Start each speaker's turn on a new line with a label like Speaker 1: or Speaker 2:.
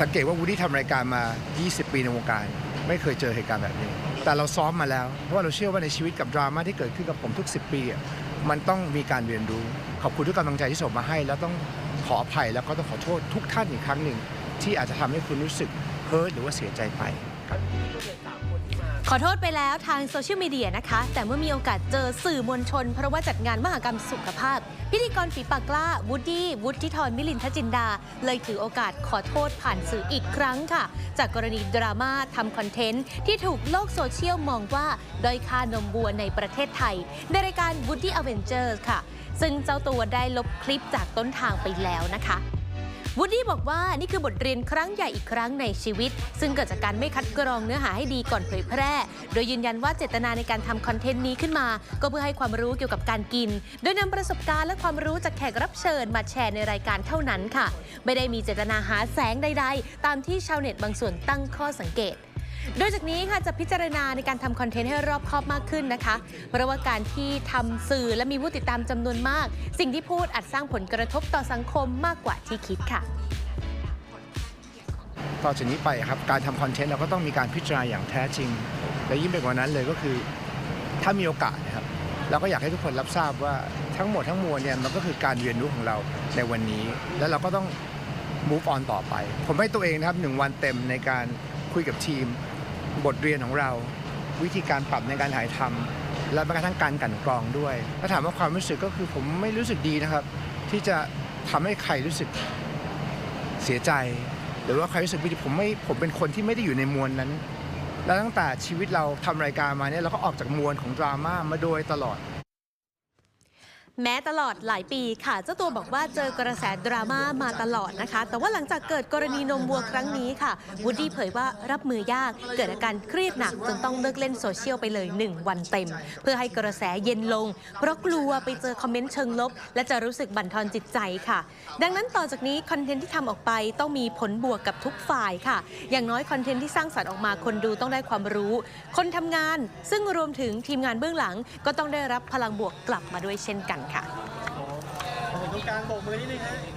Speaker 1: สังเกตว่าวูดี้ทำรายการมา 20 ปีในวงการ ไม่เคยเจอเหตุการณ์แบบนี้ แต่เราซ้อมมาแล้ว เพราะว่าเราเชื่อว่าในชีวิตกับดราม่าที่เกิดขึ้นกับผมทุก 10 ปีอะมันต้องมีการเรียนรู้ ขอบคุณทุกกำลังใจที่ส่งมาให้ แล้วต้องขออภัยแล้วก็ต้องขอโทษทุกท่านอีกครั้งหนึ่ง ที่อาจจะทำให้คุณรู้สึกเฮิร์ตหรือว่าเสียใจไป
Speaker 2: ขอโทษไปแล้วทางโซเชียลมีเดียนะคะ แต่เมื่อมีโอกาสเจอสื่อมวลชน เพราะว่าจัดงานมหกรรมสุขภาพ พิธีกรฝีปากกล้าวูดดี้วุฒิธรมิลินทจินดา เลยถือโอกาสขอโทษผ่านสื่ออีกครั้งค่ะ จากกรณีดราม่าทำคอนเทนต์ ที่ถูกโลกโซเชียลมองว่าด้อยค่านมวัวในประเทศไทย ในรายการ Woody Avengers ค่ะ ซึ่งเจ้าตัวได้ลบคลิปจากต้นทางไปแล้วนะคะ วูดดี้บอกว่านี่คือบทเรียนครั้งใหญ่อีกครั้งในชีวิต ซึ่งเกิดจากการไม่คัดกรองเนื้อหาให้ดีก่อนเผยแพร่ โดยยืนยันว่าเจตนาในการทำคอนเทนต์นี้ขึ้นมา ก็เพื่อให้ความรู้เกี่ยวกับการกิน โดยนำประสบการณ์และความรู้จากแขกรับเชิญมาแชร์ในรายการเท่านั้นค่ะ ไม่ได้มีเจตนาหาแสงใด ๆ ตามที่ชาวเน็ตบางส่วนตั้งข้อสังเกต โดยจากนี้ค่ะจะพิจารณาในการทำคอนเทนต์ให้รอบคอบมากขึ้นนะคะ เพราะว่าการที่ทำสื่อและมีผู้ติดตามจำนวนมาก สิ่งที่พูดอาจสร้างผลกระทบต่อสังคมมากกว่าที่คิดค่ะ
Speaker 1: ต่อจากนี้ไปครับการทำคอนเทนต์เราก็ต้องมีการพิจารณาอย่างแท้จริง และยิ่งไปกว่านั้นเลยก็คือถ้ามีโอกาสนะครับเราก็อยากให้ทุกคนรับทราบว่าทั้งหมดทั้งมวลเนี่ยมันก็คือการเรียนรู้ของเราในวันนี้ แล้วเราก็ต้อง move on ต่อไป ผมให้ตัวเองนะครับหนึ่งวันเต็มในการ คุยกับทีม บทเรียนของเรา วิธีการปรับในการถ่ายทำและแม้กระทั่งการกันกรองด้วยถ้าถามว่าความรู้สึกก็คือผมไม่รู้สึกดีนะครับ ที่จะทำให้ใครรู้สึกเสียใจ หรือว่าใครรู้สึกไม่ดีผมไม่ผมเป็นคนที่ไม่ได้อยู่ในมวลนั้น แล้วตั้งแต่ชีวิตเราทำรายการมาเนี่ยเราก็ออกจากมวลของดราม่ามาโดยตลอด
Speaker 2: แม้ตลอดหลายปีค่ะ เจ้าตัวบอกว่าเจอกระแสดราม่ามาตลอดนะคะ แต่ว่าหลังจากเกิดกรณีนมวัวครั้งนี้ค่ะวูดดี้เผยว่ารับมือยากเกิดอาการเครียดหนักจนต้องเลิกเล่นโซเชียลไปเลย 1 วันเต็ม เพื่อให้กระแสเย็นลง เพราะกลัวไปเจอคอมเมนต์เชิงลบ และจะรู้สึกบั่นทอนจิตใจค่ะ ดังนั้นต่อจากนี้คอนเทนต์ที่ทำออกไปต้องมีผลบวกกับทุกฝ่ายค่ะ อย่างน้อยคอนเทนต์ที่สร้างสรรค์ออกมาคนดูต้องได้ความรู้ คนทำงาน ซึ่งรวมถึงทีมงานเบื้องหลัง ก็ต้องได้รับพลังบวกกลับมาด้วยเช่นกันค่ะ
Speaker 3: โอ้โหตรงกลางโบกมือนิดนึงฮะ